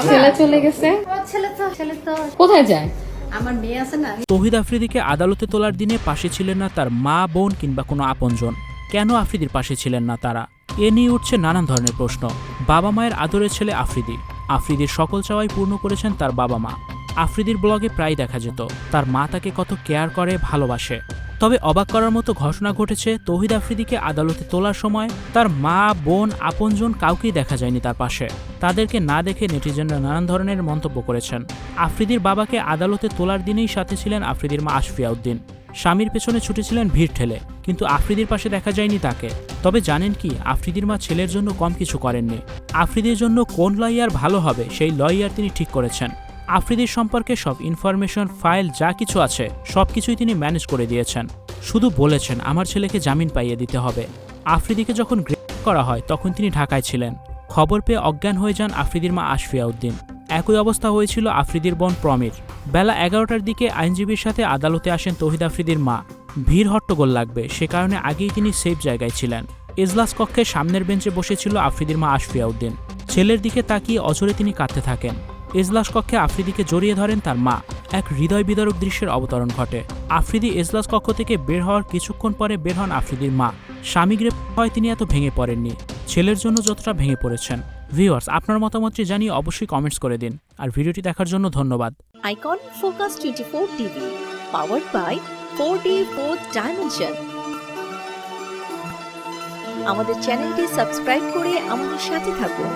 ছেলে চলে গেছে। ছেলে তো ছেলে তো। কোথায় যায়? আমার মেয়ে আছে না। তৌহিদ আফ্রিদিকে আদালতে তোলার দিনে পাশে ছিলেন না তার মা বোন কিংবা কোনো আপনজন। কেন আফ্রিদির পাশে ছিলেন না তারা? এ নিয়ে উঠছে নানান ধরনের প্রশ্ন। বাবা মায়ের আদরের ছেলে আফ্রিদি। আফ্রিদির সকল চাওয়াই পূর্ণ করেছেন তার বাবা মা। আফ্রিদির ব্লগে প্রায় দেখা যেত তার মা তাকে কত কেয়ার করে ভালোবাসে। তবে অবাক করার মতো ঘটনা ঘটেছে তৌহিদ আফ্রিদিকে আদালতে তোলার সময় তার মা বোন আপনজন কাউকেই দেখা যায়নি তার পাশে। তাদেরকে না দেখে নেটিজেনরা নানান ধরনের মন্তব্য করেছেন। আফ্রিদির বাবাকে আদালতে তোলার দিনেই সাথে ছিলেন আফ্রিদির মা আশফিয়া উদ্দিন স্বামীর পেছনে ছুটেছিলেন ভিড় ঠেলে, কিন্তু আফ্রিদির পাশে দেখা যায়নি তাকে। তবে জানেন কি, আফ্রিদির মা ছেলের জন্য কম কিছু করেননি। আফ্রিদির জন্য কোন লয়ার ভালো হবে, সেই লয়ার তিনি ঠিক করেছেন। আফ্রিদির সম্পর্কে সব ইনফরমেশন, ফাইল, যা কিছু আছে, সব কিছুই তিনি ম্যানেজ করে দিয়েছেন। শুধু বলেছেন, আমার ছেলেকে জামিন পাইয়ে দিতে হবে। আফ্রিদিকে যখন গ্রেপ্তার করা হয়, তখন তিনি ঢাকায় ছিলেন। খবর পেয়ে অজ্ঞান হয়ে যান আফ্রিদির মা আশফিয়া উদ্দিন একই অবস্থা হয়েছিল আফ্রিদির বোন প্রমির। বেলা এগারোটার দিকে আইনজীবীর সাথে আদালতে আসেন তহিদ আফ্রিদির মা। ভিড় হট্টগোল লাগবে, সে কারণে আগেই তিনি সেফ জায়গায় ছিলেন। এজলাস কক্ষে সামনের বেঞ্চে বসেছিল আফ্রিদির মা আশফিয়া উদ্দিন ছেলের দিকে তাকিয়ে অজরে তিনি কাঁদতে থাকেন। এজলাস কক্ষে আফ্রিদিকে জড়িয়ে ধরেন তার মা। এক হৃদয় বিদারক দৃশ্যের অবতরণ ঘটে। আফ্রিদি এজলাস কক্ষ থেকে বের হওয়ার কিছুক্ষণ পরে বের হন আফ্রিদির মা। স্বামী গ্রেপ্তার হয় তিনি এত ভেঙে পড়েননি। ছেলের জন্য যতটা ভেঙে পড়েছেন। ভিউয়ার্স আপনার মতামতটি জানিয়ে অবশ্যই কমেন্টস করে দিন। আর ভিডিওটি দেখার জন্য ধন্যবাদ। Icon focus twenty four 24 TV, by four 4D four dimension আমাদের চ্যানেলটি সাবস্ক্রাইব করে আমাদের সাথে থাকুন।